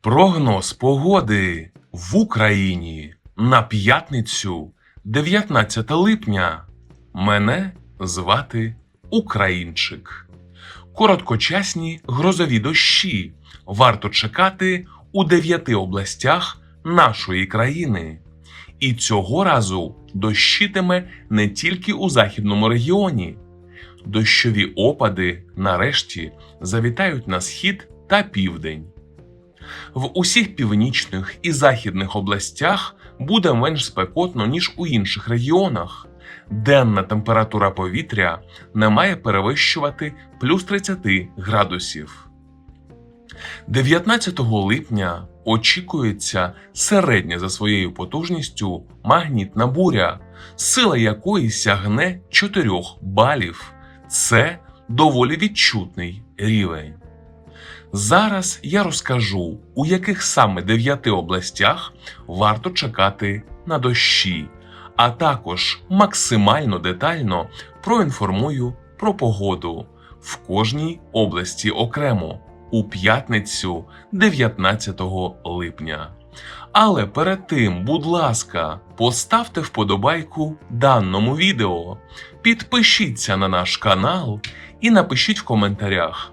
Прогноз погоди в Україні на п'ятницю, 19 липня. Мене звати Українчик. Короткочасні грозові дощі варто чекати у дев'яти областях нашої країни. І цього разу дощитиме не тільки у західному регіоні. Дощові опади нарешті завітають на схід та південь. В усіх північних і західних областях буде менш спекотно, ніж у інших регіонах. Денна температура повітря не має перевищувати плюс 30 градусів. 19 липня очікується середня за своєю потужністю магнітна буря, сила якої сягне 4 балів. Це доволі відчутний рівень. Зараз я розкажу, у яких саме дев'яти областях варто чекати на дощі, а також максимально детально проінформую про погоду в кожній області окремо у п'ятницю 19 липня. Але перед тим, будь ласка, поставте вподобайку даному відео, підпишіться на наш канал і напишіть в коментарях,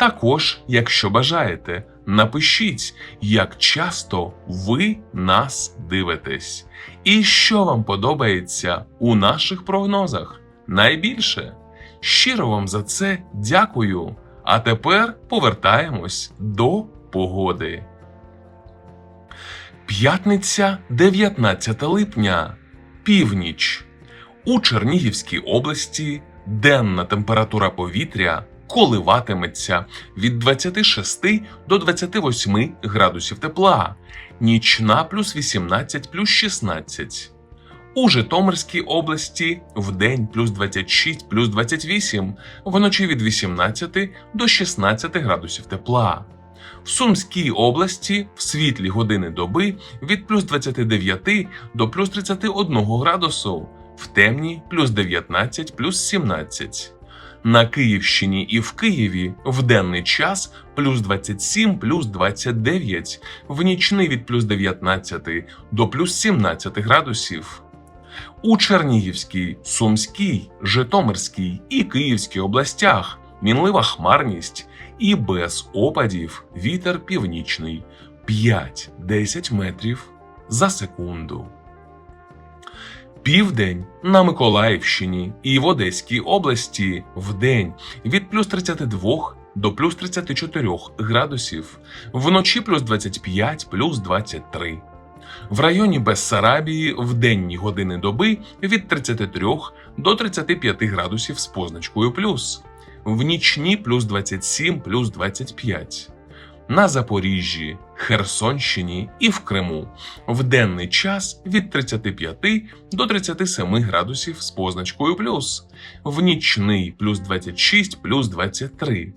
Також, якщо бажаєте, напишіть, як часто ви нас дивитесь, і що вам подобається у наших прогнозах. Найбільше щиро вам за це дякую. А тепер повертаємось до погоди. П'ятниця 19 липня. Північ. У Чернігівській області денна температура повітря коливатиметься від 26 до 28 градусів тепла, нічна плюс 18 плюс 16. У Житомирській області вдень плюс 26 плюс 28, вночі від 18 до 16 градусів тепла. В Сумській області в світлі години доби від плюс 29 до плюс 31 градусу, в темні плюс 19 плюс 17. На Київщині і в Києві в денний час плюс 27 плюс 29, в нічний від плюс 19 до плюс 17 градусів. У Чернігівській, Сумській, Житомирській і Київській областях мінлива хмарність і без опадів вітер північний 5-10 метрів за секунду. Південь на Миколаївщині і в Одеській області вдень від плюс 32 до плюс 34 градусів, вночі плюс 25 плюс 23. В районі Бессарабії в денні години доби від 33 до 35 градусів з позначкою плюс, в нічні плюс 27 плюс 25. На Запоріжжі, Херсонщині і в Криму. В денний час від 35 до 37 градусів з позначкою плюс, в нічний плюс 26 плюс 23.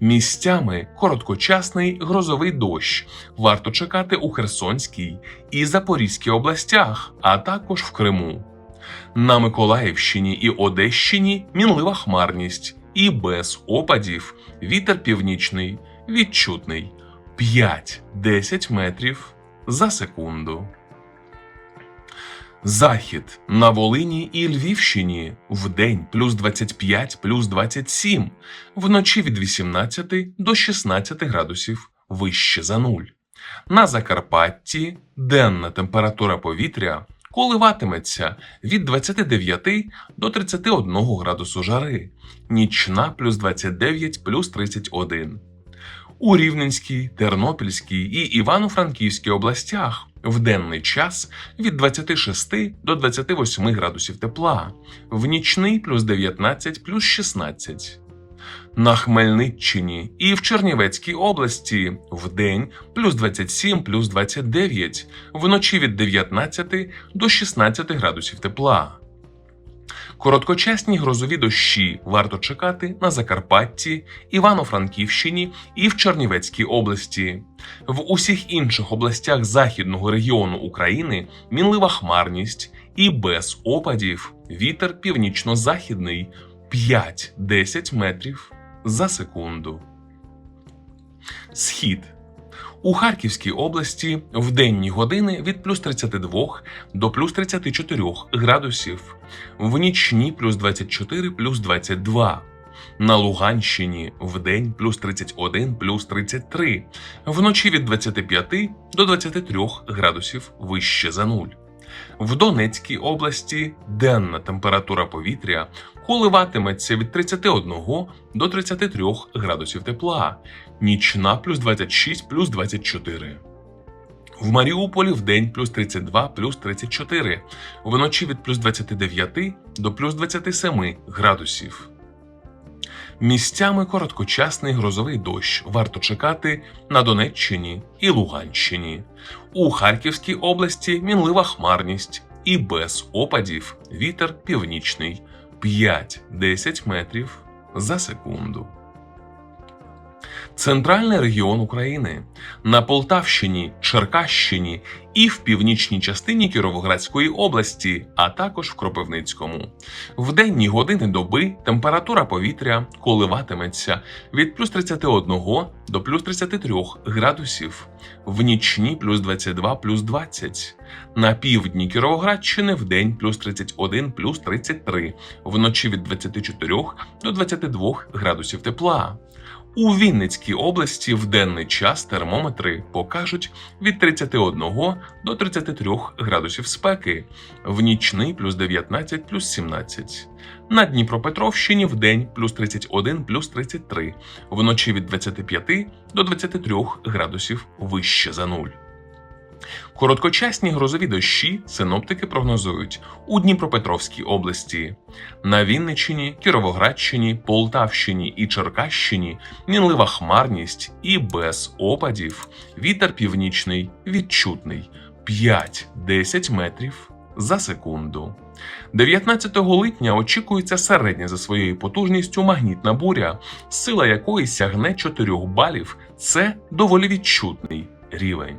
Місцями короткочасний грозовий дощ. Варто чекати у Херсонській і Запорізькій областях, а також в Криму. На Миколаївщині і Одещині мінлива хмарність. І без опадів. Вітер північний відчутний 5-10 метрів за секунду. Захід на Волині і Львівщині вдень плюс 25 плюс 27, вночі від 18 до 16 градусів вище за нуль. На Закарпатті денна температура повітря коливатиметься від 29 до 31 градусу жари, нічна плюс 29 плюс 31. У Рівненській, Тернопільській і Івано-Франківській областях в денний час від 26 до 28 градусів тепла, в нічний плюс 19 плюс 16. На Хмельниччині і в Чернівецькій області вдень плюс 27, плюс 29, вночі від 19 до 16 градусів тепла. Короткочасні грозові дощі варто чекати на Закарпатті, Івано-Франківщині і в Чернівецькій області. В усіх інших областях західного регіону України мінлива хмарність і без опадів вітер північно-західний 5-10 метрів за секунду. Схід у Харківській області в денні години від плюс 32 до плюс 34 градусів, в нічні плюс 24 плюс 22. На Луганщині в день плюс 31 плюс 33, вночі від 25 до 23 градусів вище за нуль. В Донецькій області денна температура повітря коливатиметься від 31 до 33 градусів тепла, нічна плюс 26 плюс 24. В Маріуполі в день плюс 32 плюс 34, вночі від плюс 29 до плюс 27 градусів. Місцями короткочасний грозовий дощ варто чекати на Донеччині і Луганщині. У Харківській області мінлива хмарність і без опадів вітер північний 5-10 метрів за секунду. Центральний регіон України на Полтавщині, Черкащині і в північній частині Кіровоградської області, а також в Кропивницькому. В денні години доби температура повітря коливатиметься від плюс 31 до плюс 33 градусів, в нічні плюс 22 плюс 20. На півдні Кіровоградщини в день плюс 31 плюс 33, вночі від 24 до 22 градусів тепла. У Вінницькій області в денний час термометри покажуть від 31 до 33 градусів спеки, в нічний плюс 19 плюс 17. На Дніпропетровщині в день плюс 31 плюс 33, вночі від 25 до 23 градусів вище за нуль. Короткочасні грозові дощі синоптики прогнозують у Дніпропетровській області, на Вінниччині, Кіровоградщині, Полтавщині і Черкащині мінлива хмарність і без опадів. Вітер північний відчутний 5-10 метрів за секунду. 19 липня очікується середня за своєю потужністю магнітна буря, сила якої сягне 4 балів. Це доволі відчутний рівень.